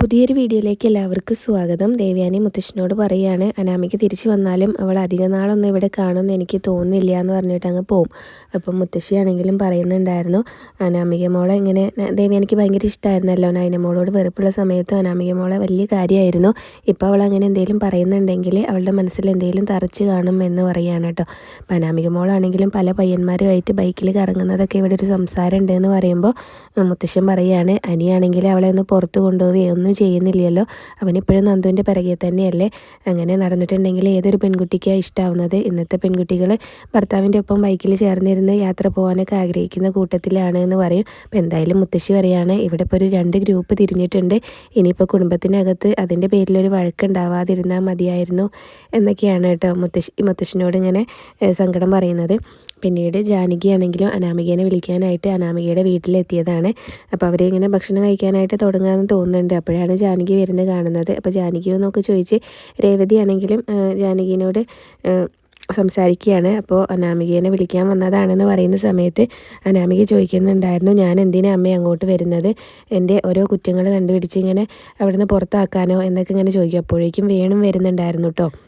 പുതിയൊരു വീഡിയോയിലേക്ക് എല്ലാവർക്കും സ്വാഗതം. ദേവ്യാനി മുത്തശ്ശനോട് പറയുകയാണ് അനാമിക്ക് തിരിച്ചു വന്നാലും അവൾ അധിക നാളൊന്നും ഇവിടെ കാണുമെന്ന് എനിക്ക് തോന്നുന്നില്ല എന്ന് പറഞ്ഞിട്ട് അങ്ങ് പോവും. അപ്പം മുത്തശ്ശിയാണെങ്കിലും പറയുന്നുണ്ടായിരുന്നു അനാമിക മോളെ ഇങ്ങനെ ദേവ്യാനിക്ക് ഭയങ്കര ഇഷ്ടമായിരുന്നല്ലോ നൈന മോളോട് വെറുപ്പുള്ള സമയത്തും അനാമിക മോളെ വലിയ കാര്യമായിരുന്നു. ഇപ്പോൾ അവൾ അങ്ങനെ എന്തെങ്കിലും പറയുന്നുണ്ടെങ്കിൽ അവളുടെ മനസ്സിൽ എന്തെങ്കിലും തറച്ച് കാണും എന്ന് പറയുകയാണ് കേട്ടോ. അപ്പം അനാമിക മോളാണെങ്കിലും പല പയ്യന്മാരുമായിട്ട് ബൈക്കിൽ കറങ്ങുന്നതൊക്കെ ഇവിടെ ഒരു സംസാരം ഉണ്ട് എന്ന് പറയുമ്പോൾ മുത്തശ്ശൻ പറയുകയാണ് അനിയാണെങ്കിൽ അവളെ ഒന്ന് പുറത്ത് കൊണ്ടുപോവുകയോ ഒന്നും ചെയ്യുന്നില്ലല്ലോ. അവനിപ്പോഴും നന്ദുവിന്റെ പിറകെ തന്നെയല്ലേ? അങ്ങനെ നടന്നിട്ടുണ്ടെങ്കിൽ ഏതൊരു പെൺകുട്ടിക്കാണ് ഇഷ്ടമാവുന്നത് ഇന്നത്തെ പെൺകുട്ടികൾ ഭർത്താവിന്റെ ഒപ്പം ബൈക്കിൽ ചേർന്നിരുന്ന് യാത്ര പോകാനൊക്കെ ആഗ്രഹിക്കുന്ന കൂട്ടത്തിലാണ് എന്ന് പറയും. അപ്പോൾ എന്തായാലും മുത്തശ്ശി പറയാണ് ഇവിടെ ഇപ്പോൾ ഒരു രണ്ട് ഗ്രൂപ്പ് തിരിഞ്ഞിട്ടുണ്ട്. ഇനിയിപ്പോൾ കുടുംബത്തിനകത്ത് അതിന്റെ പേരിലൊരു വഴക്കുണ്ടാവാതിരുന്നാൽ മതിയായിരുന്നു എന്നൊക്കെയാണ് കേട്ടോ മുത്തശ്ശി മുത്തശ്ശിനോട് ഇങ്ങനെ സങ്കടം പറയുന്നത്. പിന്നീട് ജാനകിയാണെങ്കിലും അനാമികേനെ വിളിക്കാനായിട്ട് അനാമികയുടെ വീട്ടിലെത്തിയതാണ്. അപ്പോൾ അവരിങ്ങനെ ഭക്ഷണം കഴിക്കാനായിട്ട് തുടങ്ങാമെന്ന് തോന്നുന്നുണ്ട്. അപ്പോഴാണ് ജാനകി വരുന്നത് കാണുന്നത്. അപ്പോൾ ജാനകിയോ നോക്കി ചോദിച്ച് രേവതി ആണെങ്കിലും ജാനകിനോട് സംസാരിക്കുകയാണ്. അപ്പോൾ അനാമികേനെ വിളിക്കാൻ വന്നതാണെന്ന് പറയുന്ന സമയത്ത് അനാമിക ചോദിക്കുന്നുണ്ടായിരുന്നു ഞാൻ എന്തിനാ അമ്മ അങ്ങോട്ട് വരുന്നത്? എന്റെ ഓരോ കുറ്റങ്ങൾ കണ്ടുപിടിച്ച് ഇങ്ങനെ അവിടുന്ന് പുറത്താക്കാനോ? എന്നൊക്കെ ഇങ്ങനെ ചോദിക്കും. അപ്പോഴേക്കും വേണം വരുന്നുണ്ടായിരുന്നു കേട്ടോ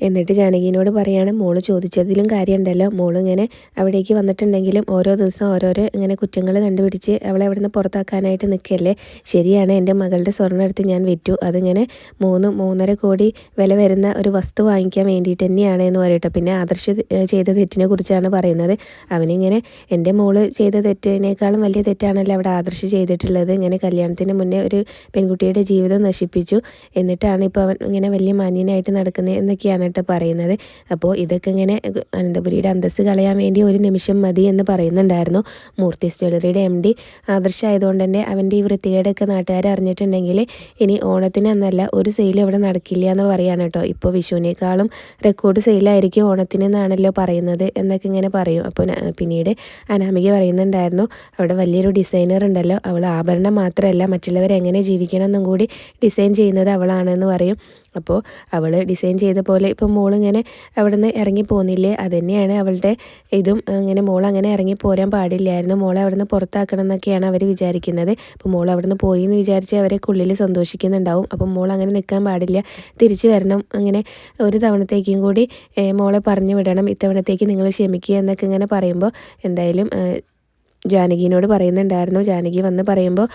എന്നിട്ട് ജാനകിനോട് പറയാണ് മോൾ ചോദിച്ചതിലും കാര്യമുണ്ടല്ലോ. മോൾ ഇങ്ങനെ അവിടേക്ക് വന്നിട്ടുണ്ടെങ്കിലും ഓരോ ദിവസം ഓരോരോ ഇങ്ങനെ കുറ്റങ്ങൾ കണ്ടുപിടിച്ച് അവളെ അവിടെ നിന്ന് പുറത്താക്കാനായിട്ട് നിൽക്കല്ലേ ശരിയാണ് എന്റെ മകളുടെ സ്വർണം എടുത്ത് ഞാൻ വിറ്റു. അതിങ്ങനെ മൂന്ന് മൂന്നര കോടി വില വരുന്ന ഒരു വസ്തു വാങ്ങിക്കാൻ വേണ്ടിയിട്ട് തന്നെയാണ് എന്ന് പറയട്ടെ. പിന്നെ ആദർശ് ചെയ്ത തെറ്റിനെ കുറിച്ചാണ് പറയുന്നത്. അവനിങ്ങനെ എന്റെ മോൾ ചെയ്ത തെറ്റിനേക്കാളും വലിയ തെറ്റാണല്ലോ അവിടെ ആദർശ് ചെയ്തിട്ടുള്ളത്. ഇങ്ങനെ കല്യാണത്തിന് മുന്നേ ഒരു പെൺകുട്ടിയുടെ ജീവിതം നശിപ്പിച്ചു. എന്നിട്ടാണ് ഇപ്പോൾ അവൻ ഇങ്ങനെ വലിയ മാന്യനായിട്ട് നടക്കുന്നത് എന്നൊക്കെയാണ് കേട്ടോ പറയുന്നത്. അപ്പോൾ ഇതൊക്കെ ഇങ്ങനെ അനന്തപുരിയുടെ അന്തസ്സ് കളയാൻ വേണ്ടി ഒരു നിമിഷം മതി എന്ന് പറയുന്നുണ്ടായിരുന്നു. മൂർത്തി ജ്വല്ലറിയുടെ എം ഡി ആദർശമായതുകൊണ്ട് തന്നെ അവന്റെ ഈ വൃത്തികേടൊക്കെ നാട്ടുകാർ അറിഞ്ഞിട്ടുണ്ടെങ്കിൽ ഇനി ഓണത്തിന് എന്നല്ല ഒരു സെയിൽ ഇവിടെ നടക്കില്ല എന്ന് പറയാണ് കേട്ടോ. ഇപ്പോൾ വിഷുവിനേക്കാളും റെക്കോർഡ് സെയിലായിരിക്കും ഓണത്തിന് എന്നാണല്ലോ പറയുന്നത് എന്നൊക്കെ ഇങ്ങനെ പറയും. അപ്പോൾ പിന്നീട് അനാമിക പറയുന്നുണ്ടായിരുന്നു അവിടെ വലിയൊരു ഡിസൈനർ ഉണ്ടല്ലോ. അവൾ ആഭരണം മാത്രമല്ല മറ്റുള്ളവർ എങ്ങനെ ജീവിക്കണം എന്നും കൂടി ഡിസൈൻ ചെയ്യുന്നത് അവളാണെന്ന് പറയും. അപ്പോൾ അവൾ ഡിസൈൻ ചെയ്ത പോലെ ഇപ്പം മോളിങ്ങനെ അവിടെ നിന്ന് ഇറങ്ങി പോകുന്നില്ലേ അതുതന്നെയാണ് അവളുടെ ഇതും. ഇങ്ങനെ മോൾ അങ്ങനെ ഇറങ്ങി പോരാൻ പാടില്ലായിരുന്നു. മോളെ അവിടെ നിന്ന് പുറത്താക്കണം എന്നൊക്കെയാണ് അവർ വിചാരിക്കുന്നത്. അപ്പോൾ മോൾ അവിടെ നിന്ന് പോയി എന്ന് വിചാരിച്ച് അവരെ ഉള്ളിൽ സന്തോഷിക്കുന്നുണ്ടാവും. അപ്പം മോൾ അങ്ങനെ നിൽക്കാൻ പാടില്ല. തിരിച്ചു വരണം. അങ്ങനെ ഒരു തവണത്തേക്കും കൂടി മോളെ പറഞ്ഞു വിടണം. ഇത്തവണത്തേക്ക് നിങ്ങൾ ക്ഷമിക്കുക എന്നൊക്കെ ഇങ്ങനെ പറയുമ്പോൾ എന്തായാലും ജാനകിനോട് പറയുന്നുണ്ടായിരുന്നു. ജാനകി വന്ന് പറയുമ്പോൾ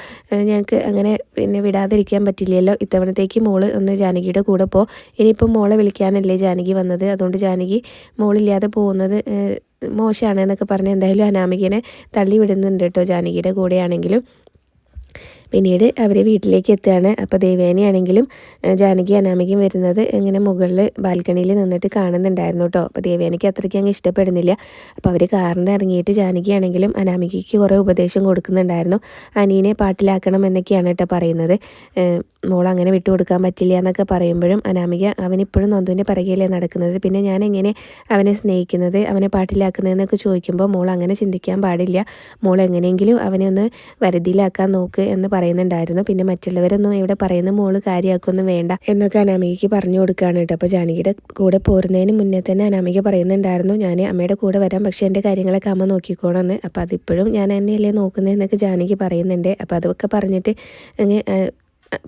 ഞങ്ങൾക്ക് അങ്ങനെ പിന്നെ വിടാതിരിക്കാൻ പറ്റില്ലല്ലോ. ഇത്തവണത്തേക്ക് മോൾ ഒന്ന് ജാനകിയുടെ കൂടെ പോ. ഇനിയിപ്പോൾ മോളെ വിളിക്കാനല്ലേ ജാനകി വന്നത്. അതുകൊണ്ട് ജാനകി മോളില്ലാതെ പോകുന്നത് മോശമാണ് എന്നൊക്കെ പറഞ്ഞ് എന്തായാലും അനാമികനെ തള്ളി വിടുന്നുണ്ട് കേട്ടോ ജാനകിയുടെ കൂടെയാണെങ്കിലും. പിന്നീട് അവർ വീട്ടിലേക്ക് എത്തുകയാണ്. അപ്പോൾ ദേവേനയാണെങ്കിലും ജാനകി അനാമികയും വരുന്നത് ഇങ്ങനെ മുകളിൽ ബാൽക്കണിയിൽ നിന്നിട്ട് കാണുന്നുണ്ടായിരുന്നു കേട്ടോ അപ്പോൾ ദേവേനയ്ക്ക് അത്രയ്ക്ക് അങ്ങ് ഇഷ്ടപ്പെടുന്നില്ല. അപ്പോൾ അവർ കാറിന്റെ ഇറങ്ങിയിട്ട് ജാനകിയാണെങ്കിലും അനാമികയ്ക്ക് കുറേ ഉപദേശം കൊടുക്കുന്നുണ്ടായിരുന്നു. അനീനെ പാട്ടിലാക്കണം എന്നൊക്കെയാണ് കേട്ടോ പറയുന്നത്. മോൾ അങ്ങനെ വിട്ടു കൊടുക്കാൻ പറ്റില്ല എന്നൊക്കെ പറയുമ്പോഴും അനാമിക അവനിപ്പോഴും നന്ദുവിന്റെ പിറകെയല്ലേ നടക്കുന്നത്. പിന്നെ ഞാൻ എങ്ങനെ അവനെ സ്നേഹിക്കുന്നത് അവനെ പാട്ടിലാക്കുന്നതെന്നൊക്കെ ചോദിക്കുമ്പോൾ മോൾ അങ്ങനെ ചിന്തിക്കാൻ പാടില്ല. മോൾ എങ്ങനെയെങ്കിലും അവനെ ഒന്ന് വരുതിയിലാക്കാൻ നോക്ക് എന്ന് പറയുന്നുണ്ടായിരുന്നു. പിന്നെ മറ്റുള്ളവരൊന്നും ഇവിടെ പറയുന്ന മോൾ കാര്യമാക്കൊന്നും വേണ്ട എന്നൊക്കെ അനാമികയ്ക്ക് പറഞ്ഞു കൊടുക്കുകയാണ് കേട്ടോ. അപ്പോൾ ജാനകിയുടെ കൂടെ പോരുന്നതിന് മുന്നേ തന്നെ അനാമിക പറയുന്നുണ്ടായിരുന്നു ഞാൻ അമ്മയുടെ കൂടെ വരാം പക്ഷേ എന്റെ കാര്യങ്ങളൊക്കെ അമ്മ നോക്കിക്കോണമെന്ന് അപ്പോൾ അതിപ്പോഴും ഞാൻ തന്നെയല്ലേ നോക്കുന്നതെന്നൊക്കെ ജാനകി പറയുന്നുണ്ട്. അപ്പോൾ അതൊക്കെ പറഞ്ഞിട്ട് അങ്ങ്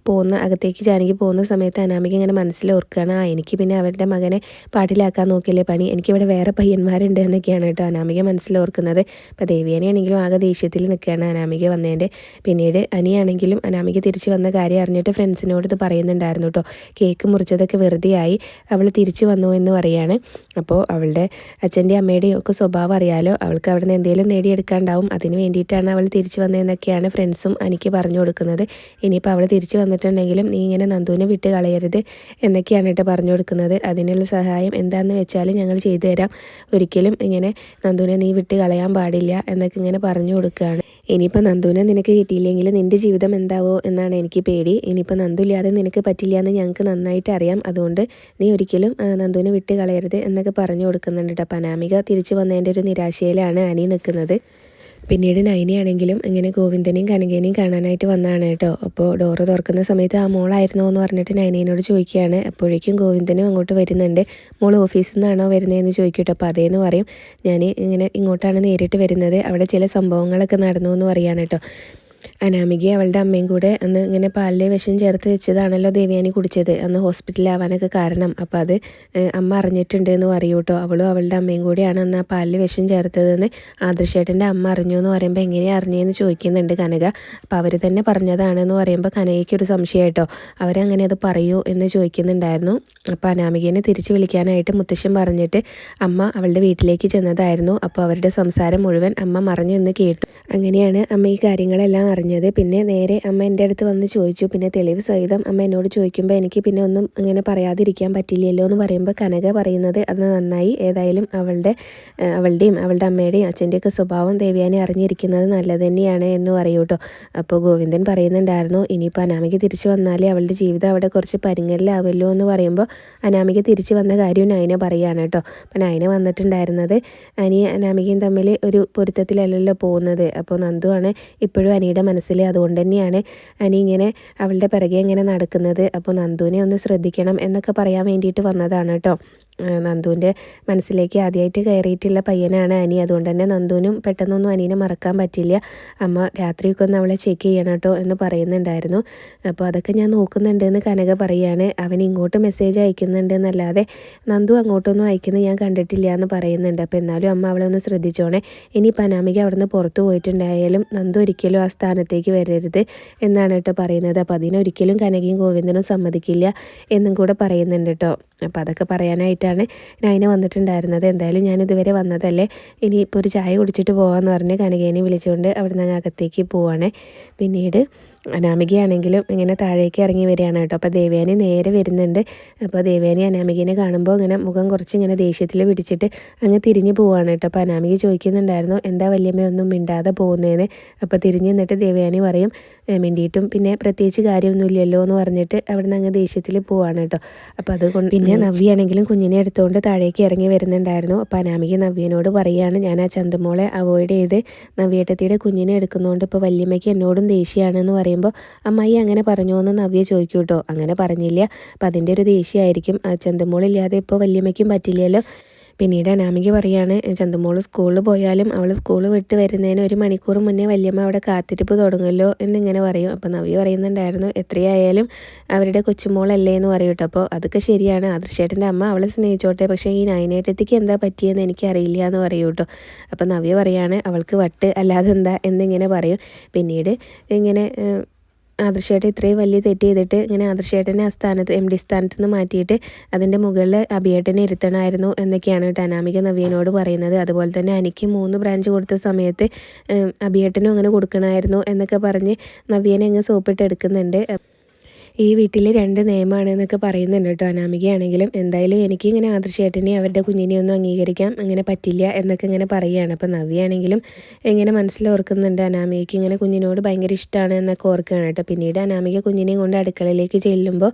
പോകുന്ന അകത്തേക്ക് ജാനകി പോകുന്ന സമയത്ത് അനാമിക ഇങ്ങനെ മനസ്സിലോർക്കുകയാണ് ആ എനിക്ക് പിന്നെ അവരുടെ മകനെ പാട്ടിലാക്കാൻ നോക്കിയല്ലേ പണി? എനിക്കിവിടെ വേറെ പയ്യന്മാരുണ്ട് എന്നൊക്കെയാണ് കേട്ടോ അനാമിക മനസ്സിലോർക്കുന്നത് അപ്പോൾ ദേവിയാനെയാണെങ്കിലും ആകെ ദേഷ്യത്തിൽ നിൽക്കുകയാണ് അനാമിക വന്നതിന്റെ പിന്നീട് അനിയാണെങ്കിലും അനാമിക തിരിച്ച് വന്ന കാര്യം അറിഞ്ഞിട്ട് ഫ്രണ്ട്സിനോട് ഇത് പറയുന്നുണ്ടായിരുന്നു കേട്ടോ. കേക്ക് മുറിച്ചതൊക്കെ വെറുതെ ആയി അവൾ തിരിച്ചു വന്നു എന്ന് പറയാണ്. അപ്പോൾ അവളുടെ അച്ഛന്റെ അമ്മയുടെയും ഒക്കെ സ്വഭാവം അറിയാലോ അവൾക്ക് അവിടെ നിന്ന് എന്തെങ്കിലും നേടിയെടുക്കാണ്ടാവും അതിന് വേണ്ടിയിട്ടാണ് അവൾ തിരിച്ചു വന്നതെന്നൊക്കെയാണ് ഫ്രണ്ട്സും എനിക്ക് പറഞ്ഞു കൊടുക്കുന്നത്. ഇനിയിപ്പോൾ അവൾ തിരിച്ചു തിരിച്ചു വന്നിട്ടുണ്ടെങ്കിലും നീ ഇങ്ങനെ നന്ദുവിനെ വിട്ട് കളയരുത് എന്നൊക്കെയാണ് കേട്ടോ പറഞ്ഞു കൊടുക്കുന്നത്. അതിനുള്ള സഹായം എന്താണെന്ന് വെച്ചാൽ ഞങ്ങൾ ചെയ്തു തരാം. ഒരിക്കലും ഇങ്ങനെ നന്ദുവിനെ നീ വിട്ട് കളയാൻ പാടില്ല എന്നൊക്കെ ഇങ്ങനെ പറഞ്ഞു കൊടുക്കുകയാണ്. ഇനിയിപ്പോൾ നന്ദുവിനെ നിനക്ക് കിട്ടിയില്ലെങ്കിൽ നിന്റെ ജീവിതം എന്താവോ എന്നാണ് എനിക്ക് പേടി. ഇനിയിപ്പോൾ നന്ദു ഇല്ലാതെ നിനക്ക് പറ്റില്ല എന്ന് ഞങ്ങൾക്ക് നന്നായിട്ട് അറിയാം. അതുകൊണ്ട് നീ ഒരിക്കലും നന്ദുവിനെ വിട്ട് കളയരുത് എന്നൊക്കെ പറഞ്ഞു കൊടുക്കുന്നുണ്ട് കേട്ടോ. പനാമിക തിരിച്ചു വന്നതിന്റെ ഒരു നിരാശയിലാണ് അനി നിൽക്കുന്നത്. പിന്നീട് നൈനയാണെങ്കിലും ഇങ്ങനെ ഗോവിന്ദനെയും കനകേനെയും കാണാനായിട്ട് വന്നതാണ് കേട്ടോ. അപ്പോൾ ഡോറ് തുറക്കുന്ന സമയത്ത് ആ മോളായിരുന്നോ എന്ന് പറഞ്ഞിട്ട് നൈനേനോട് ചോദിക്കുകയാണ്. അപ്പോഴേക്കും ഗോവിന്ദനും അങ്ങോട്ട് വരുന്നുണ്ട്. മോൾ ഓഫീസിൽ നിന്നാണോ വരുന്നതെന്ന് ചോദിക്കട്ടോ അപ്പോൾ അതേന്ന് പറയും ഞാൻ ഇങ്ങനെ ഇങ്ങോട്ടാണ് നേരിട്ട് വരുന്നത്. അവിടെ ചില സംഭവങ്ങളൊക്കെ നടന്നു എന്ന് പറയാണ് കേട്ടോ. അനാമിക അവളുടെ അമ്മയും കൂടെ അന്ന് ഇങ്ങനെ പാലിലെ വിഷം ചേർത്ത് വെച്ചതാണല്ലോ ദേവയാനി കുടിച്ചത്. അന്ന് ഹോസ്പിറ്റലാവാനൊക്കെ കാരണം. അപ്പോൾ അത് അമ്മ അറിഞ്ഞിട്ടുണ്ട് എന്ന് പറയൂ കേട്ടോ അവളും അവളുടെ അമ്മയും കൂടിയാണ് അന്ന് ആ പാലിൽ വിഷം ചേർത്തതെന്ന് ആദർശേട്ടന്റെ അമ്മ അറിഞ്ഞു എന്ന് പറയുമ്പോൾ എങ്ങനെയാണ് അറിഞ്ഞതെന്ന് ചോദിക്കുന്നുണ്ട് കനക. അപ്പോൾ അവർ തന്നെ പറഞ്ഞതാണെന്ന് പറയുമ്പോൾ കനകയ്ക്ക് ഒരു സംശയമായിട്ടോ അവരങ്ങനെ അത് പറയൂ എന്ന് ചോദിക്കുന്നുണ്ടായിരുന്നു. അപ്പോൾ അനാമികനെ തിരിച്ച് വിളിക്കാനായിട്ട് മുത്തശ്ശൻ പറഞ്ഞിട്ട് അമ്മ അവളുടെ വീട്ടിലേക്ക് ചെന്നതായിരുന്നു. അപ്പോൾ അവരുടെ സംസാരം മുഴുവൻ അമ്മ മറിഞ്ഞു എന്ന് കേട്ടു. അങ്ങനെയാണ് അമ്മ ഈ കാര്യങ്ങളെല്ലാം അറിഞ്ഞത്. പിന്നെ നേരെ അമ്മ എന്റെ അടുത്ത് വന്ന് ചോദിച്ചു. പിന്നെ തെളിവ് സഹിതം അമ്മ എന്നോട് ചോദിക്കുമ്പോൾ എനിക്ക് പിന്നെ ഒന്നും ഇങ്ങനെ പറയാതിരിക്കാൻ പറ്റില്ലല്ലോ എന്ന് പറയുമ്പോൾ കനക പറയുന്നത് അത് നന്നായി. ഏതായാലും അവളുടെ അവളുടെയും അവളുടെ അമ്മയുടെയും അച്ഛന്റെയൊക്കെ സ്വഭാവം ദേവ്യാനെ അറിഞ്ഞിരിക്കുന്നത് നല്ലത് തന്നെയാണ് എന്ന് പറയൂ കേട്ടോ. അപ്പോൾ ഗോവിന്ദൻ പറയുന്നുണ്ടായിരുന്നു ഇനിയിപ്പോൾ അനാമിക തിരിച്ചു വന്നാലേ അവളുടെ ജീവിതം അവിടെ കുറച്ച് പരിങ്ങലിലാവുമല്ലോ എന്ന് പറയുമ്പോൾ അനാമിക തിരിച്ചു വന്ന കാര്യം നൈന പറയുകയാണ് കേട്ടോ. അപ്പം നൈന വന്നിട്ടുണ്ടായിരുന്നത് അനിയ അനാമികയും തമ്മിൽ ഒരു പൊരുത്തത്തിലല്ലല്ലോ പോകുന്നത്. അപ്പോൾ നന്ദുവാണ് ഇപ്പോഴും അനിയുടെ മനസ്സിൽ അതുകൊണ്ട് തന്നെയാണ് അനി ഇങ്ങനെ അവളുടെ പിറകെ ഇങ്ങനെ നടക്കുന്നത്. അപ്പോൾ നന്ദുവിനെ ഒന്ന് ശ്രദ്ധിക്കണം എന്നൊക്കെ പറയാൻ വേണ്ടിയിട്ട് വന്നതാണ് കേട്ടോ. നന്ദുവിന്റെ മനസ്സിലേക്ക് ആദ്യമായിട്ട് കയറിയിട്ടുള്ള പയ്യനാണ് അനി. അതുകൊണ്ട് തന്നെ നന്ദുവിനും പെട്ടെന്നൊന്നും അനീനെ മറക്കാൻ പറ്റില്ല. അമ്മ രാത്രിയൊക്കെ ഒന്ന് അവളെ ചെക്ക് ചെയ്യണം കേട്ടോ എന്ന് പറയുന്നുണ്ടായിരുന്നു. അപ്പോൾ അതൊക്കെ ഞാൻ നോക്കുന്നുണ്ട് എന്ന് കനക പറയുകയാണ് അവൻ ഇങ്ങോട്ട് മെസ്സേജ് അയക്കുന്നുണ്ട് എന്നല്ലാതെ നന്ദു അങ്ങോട്ടൊന്നും അയക്കുന്നത് ഞാൻ കണ്ടിട്ടില്ല എന്ന് പറയുന്നുണ്ട്. അപ്പോൾ എന്നാലും അമ്മ അവളെ ഒന്ന് ശ്രദ്ധിച്ചോണേ. ഇനി പനാമിക അവിടെ നിന്ന് പുറത്തു പോയിട്ടുണ്ടായാലും നന്ദു ഒരിക്കലും ആ സ്ഥാനത്തേക്ക് വരരുത് എന്നാണ് കേട്ടോ പറയുന്നത്. അപ്പോൾ അതിനൊരിക്കലും കനകയും ഗോവിന്ദനും സമ്മതിക്കില്ല എന്നും കൂടെ പറയുന്നുണ്ട് കേട്ടോ. അപ്പോൾ അതൊക്കെ പറയാനായിട്ടാണ് നൈന വന്നിട്ടുണ്ടായിരുന്നത്. എന്തായാലും ഞാൻ ഇതുവരെ വന്നതല്ലേ. ഇനിയിപ്പോൾ ഒരു ചായ കുടിച്ചിട്ട് പോകാമെന്ന് പറഞ്ഞ് കനകേനെ വിളിച്ചുകൊണ്ട് അവിടെ നിന്ന് അകത്തേക്ക് പോവാണ്. പിന്നീട് അനാമികയാണെങ്കിലും ഇങ്ങനെ താഴേക്ക് ഇറങ്ങി വരികയാണ് കേട്ടോ. അപ്പോൾ ദേവയാനി നേരെ വരുന്നുണ്ട്. അപ്പോൾ ദേവയാനി അനാമികനെ കാണുമ്പോൾ ഇങ്ങനെ മുഖം കുറച്ച് ഇങ്ങനെ ദേഷ്യത്തിൽ പിടിച്ചിട്ട് അങ്ങ് തിരിഞ്ഞു പോവാണ് കേട്ടോ. അപ്പോൾ അനാമിക ചോദിക്കുന്നുണ്ടായിരുന്നു എന്താ വല്യമ്മ ഒന്നും മിണ്ടാതെ പോകുന്നതെന്ന് അപ്പോൾ തിരിഞ്ഞു നിന്നിട്ട് ദേവയാനി പറയും മിണ്ടിയിട്ടും പിന്നെ പ്രത്യേകിച്ച് കാര്യമൊന്നുമില്ലല്ലോ എന്ന് പറഞ്ഞിട്ട് അവിടെ നിന്ന് അങ്ങ് ദേഷ്യത്തിൽ പോവാണ് കേട്ടോ. അപ്പോൾ അതുകൊണ്ട് പിന്നെ നവ്യാണെങ്കിലും കുഞ്ഞിനെ എടുത്തുകൊണ്ട് താഴേക്ക് ഇറങ്ങി വരുന്നുണ്ടായിരുന്നു. അപ്പോൾ അനാമിക നവ്യനോട് പറയുകയാണ് ഞാൻ ആ ചന്തമോളെ അവോയ്ഡ് ചെയ്ത് നവ്യേട്ടത്തിയുടെ കുഞ്ഞിനെ എടുക്കുന്നതുകൊണ്ട് ഇപ്പോൾ വല്യമ്മയ്ക്ക് എന്നോടും ദേഷ്യമാണെന്ന് പറയുമ്പോൾ അമ്മായി അങ്ങനെ പറഞ്ഞു എന്ന് നവ്യ ചോദിക്കൂ കേട്ടോ അങ്ങനെ പറഞ്ഞില്ല. അപ്പം അതിന്റെ ഒരു ദേഷ്യമായിരിക്കും. ചന്തമോളില്ലാതെ ഇപ്പോൾ വല്യമ്മയ്ക്കും പറ്റില്ലല്ലോ. പിന്നീട് അനാമിക പറയാണ് ചന്തുമോൾ സ്കൂളിൽ പോയാലും അവൾ സ്കൂൾ വിട്ട് വരുന്നതിന് ഒരു മണിക്കൂർ മുന്നേ വല്യമ്മ അവിടെ കാത്തിരിപ്പ് തുടങ്ങുമല്ലോ എന്നിങ്ങനെ പറയും. അപ്പോൾ നവി പറയുന്നുണ്ടായിരുന്നു എത്രയായാലും അവരുടെ കൊച്ചുമോളല്ലേ എന്ന് പറയും കേട്ടോ. അപ്പോൾ അതൊക്കെ ശരിയാണ്. ആദർശേട്ടന്റെ അമ്മ അവളെ സ്നേഹിച്ചോട്ടെ പക്ഷേ ഈ നയനേട്ടത്തിക്ക് എന്താ പറ്റിയെന്ന് എനിക്കറിയില്ല എന്ന് പറയും കേട്ടോ. അപ്പോൾ നവ്യ പറയാണ് അവൾക്ക് വട്ട് അല്ലാതെ എന്താ എന്നിങ്ങനെ പറയും. പിന്നീട് ഇങ്ങനെ ആദർശേട്ടൻ ഇത്രയും വലിയ തെറ്റ് ചെയ്തിട്ട് ഇങ്ങനെ ആദർശേട്ടനെ ആ സ്ഥാനത്ത് എം ഡി സ്ഥാനത്ത് നിന്ന് മാറ്റിയിട്ട് അതിന്റെ മുകളിൽ അഭിയേട്ടനെ ഇരുത്തണമായിരുന്നു എന്നൊക്കെയാണ് അനാമിക നവീനോട് പറയുന്നത്. അതുപോലെ തന്നെ എനിക്ക് മൂന്ന് ബ്രാഞ്ച് കൊടുത്ത സമയത്ത് അഭിയേട്ടനും അങ്ങനെ കൊടുക്കണമായിരുന്നു എന്നൊക്കെ പറഞ്ഞ് നവീനെ അങ്ങ് സോപ്പിട്ട് എടുക്കുന്നുണ്ട്. ഈ വീട്ടിൽ രണ്ട് നിയമമാണ് എന്നൊക്കെ പറയുന്നുണ്ട് കേട്ടോ. അനാമികയാണെങ്കിലും എന്തായാലും എനിക്കിങ്ങനെ ആദർശേട്ടനെ അവരുടെ കുഞ്ഞിനെ ഒന്നും അംഗീകരിക്കാം അങ്ങനെ പറ്റില്ല എന്നൊക്കെ ഇങ്ങനെ പറയുകയാണ്. അപ്പോൾ നവ്യാണെങ്കിലും ഇങ്ങനെ മനസ്സിലോർക്കുന്നുണ്ട് അനാമികയ്ക്ക് ഇങ്ങനെ കുഞ്ഞിനോട് ഭയങ്കര ഇഷ്ടമാണ് എന്നൊക്കെ ഓർക്കുകയാണ് കേട്ടോ. പിന്നീട് അനാമിക കുഞ്ഞിനെയും കൊണ്ട് അടുക്കളയിലേക്ക് ചെല്ലുമ്പോൾ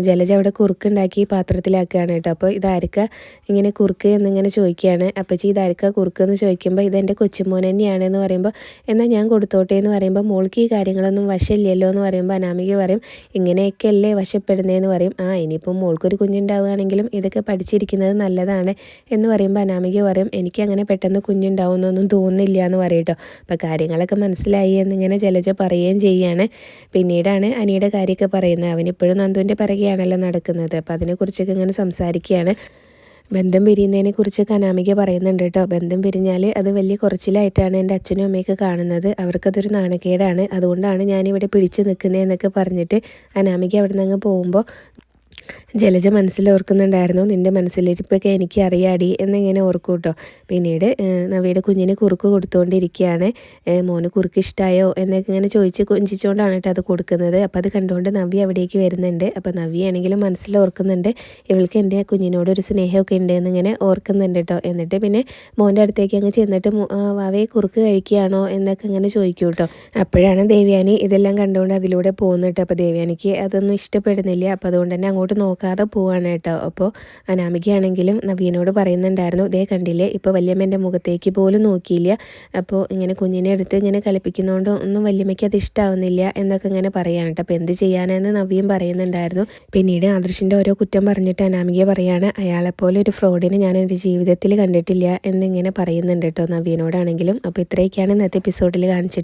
ജലജ അവിടെ കുറുക്കുണ്ടാക്കി പാത്രത്തിലാക്കുകയാണ് കേട്ടോ. അപ്പോൾ ഇതാർക്ക ഇങ്ങനെ കുറുക്ക് എന്നിങ്ങനെ ചോദിക്കുകയാണ്. അപ്പച്ചി ഇതാർക്ക കുറുക്ക് എന്ന് ചോദിക്കുമ്പോൾ ഇതെന്റെ കൊച്ചുമോൻ തന്നെയാണ് എന്ന് പറയുമ്പോൾ എന്നാൽ ഞാൻ കൊടുത്തോട്ടെ എന്ന് പറയുമ്പോൾ മോൾക്ക് ഈ കാര്യങ്ങളൊന്നും വശമില്ലല്ലോ എന്ന് പറയുമ്പോൾ അനാമിക പറയും ഇങ്ങനെ ഇങ്ങനെയൊക്കെ അല്ലേ വശപ്പെടുന്നതെന്ന് പറയും. ആ ഇനിയിപ്പം മോൾക്കൊരു കുഞ്ഞുണ്ടാവുകയാണെങ്കിലും ഇതൊക്കെ പഠിച്ചിരിക്കുന്നത് നല്ലതാണ് എന്ന് പറയുമ്പോൾ അനാമിക പറയും എനിക്ക് അങ്ങനെ പെട്ടെന്ന് കുഞ്ഞുണ്ടാവുന്നൊന്നും തോന്നുന്നില്ല എന്ന് പറയും കേട്ടോ അപ്പോൾ കാര്യങ്ങളൊക്കെ മനസ്സിലായി എന്നിങ്ങനെ ജലജ പറയുകയും ചെയ്യുകയാണ് പിന്നീടാണ് അനിയുടെ കാര്യമൊക്കെ പറയുന്നത്. അവനിപ്പോഴും നന്ദുവിന്റെ പിറകെയാണല്ലോ നടക്കുന്നത്. അപ്പോൾ അതിനെക്കുറിച്ചൊക്കെ ഇങ്ങനെ സംസാരിക്കുകയാണ്. ബന്ധം പിരിയുന്നതിനെ കുറിച്ച് കനാമിക പറയുന്നുണ്ട് കേട്ടോ. ബന്ധം പിരിഞ്ഞാൽ അത് വലിയ കുറച്ചിലായിട്ടാണ് എന്റെ അച്ഛനും അമ്മയൊക്കെ കാണുന്നത്. അവർക്കതൊരു നാണക്കേടാണ്. അതുകൊണ്ടാണ് ഞാനിവിടെ പിടിച്ചു നിൽക്കുന്നതെന്നൊക്കെ പറഞ്ഞിട്ട് അനാമിക അവിടെ നിന്ന് അങ്ങ് പോകുമ്പോൾ ജലജ മനസ്സിൽ ഓർക്കുന്നുണ്ടായിരുന്നു. നിന്റെ മനസ്സിലിരിപ്പൊക്കെ എനിക്ക് അറിയാടി എന്നിങ്ങനെ ഓർക്കും കേട്ടോ പിന്നീട് നവിയുടെ കുഞ്ഞിന് കുറുക്ക് കൊടുത്തുകൊണ്ടിരിക്കുകയാണ് മോന് കുറുക്ക് ഇഷ്ടമായോ എന്നൊക്കെ ഇങ്ങനെ ചോദിച്ച് കൊഞ്ചിച്ചുകൊണ്ടാണ് കേട്ടോ അത് കൊടുക്കുന്നത്. അപ്പോൾ അത് കണ്ടുകൊണ്ട് നവി അവിടേക്ക് വരുന്നുണ്ട്. അപ്പോൾ മനസ്സിൽ ഓർക്കുന്നുണ്ട് ഇവൾക്ക് എന്റെ കുഞ്ഞിനോട് ഒരു സ്നേഹമൊക്കെ ഉണ്ട് എന്നിങ്ങനെ ഓർക്കുന്നുണ്ട് കേട്ടോ. എന്നിട്ട് പിന്നെ മോന്റെ അടുത്തേക്ക് അങ്ങ് ചെന്നിട്ട് വാവയെ കുറുക്ക് കഴിക്കുകയാണോ? എന്നൊക്കെ ഇങ്ങനെ ചോദിക്കും കേട്ടോ. അപ്പോഴാണ് ദേവ്യാനി ഇതെല്ലാം കണ്ടുകൊണ്ട് അതിലൂടെ പോകുന്നിട്ട് അപ്പോൾ ദേവ്യാനിക്ക് അതൊന്നും ഇഷ്ടപ്പെടുന്നില്ല. അപ്പോൾ അതുകൊണ്ട് തന്നെ അങ്ങോട്ട് നോക്കാം നോക്കാതെ പോവാണ് കേട്ടോ. അപ്പോൾ അനാമികയാണെങ്കിലും നവീനോട് പറയുന്നുണ്ടായിരുന്നു ഇതേ കണ്ടില്ലേ ഇപ്പോൾ വല്യമ്മേന്റെ മുഖത്തേക്ക് പോലും നോക്കിയില്ല. അപ്പോൾ ഇങ്ങനെ കുഞ്ഞിനെ എടുത്ത് ഇങ്ങനെ കളിപ്പിക്കുന്നതുകൊണ്ട് ഒന്നും വല്യമ്മയ്ക്ക് അത് ഇഷ്ടമാവുന്നില്ല എന്നൊക്കെ ഇങ്ങനെ പറയാണ് കേട്ടോ. അപ്പോൾ എന്ത് ചെയ്യാനെന്ന് നവീൻ പറയുന്നുണ്ടായിരുന്നു. പിന്നീട് ആദർശിന്റെ ഓരോ കുറ്റം പറഞ്ഞിട്ട് അനാമിക പറയാണ് അയാളെപ്പോലെ ഒരു ഫ്രോഡിനെ ഞാൻ എന്റെ ജീവിതത്തിൽ കണ്ടിട്ടില്ല എന്നിങ്ങനെ പറയുന്നുണ്ട് കേട്ടോ നവീനോടാണെങ്കിലും. അപ്പോൾ ഇത്രയൊക്കെയാണ് ഇന്നത്തെ എപ്പിസോഡിൽ കാണിച്ചിട്ട്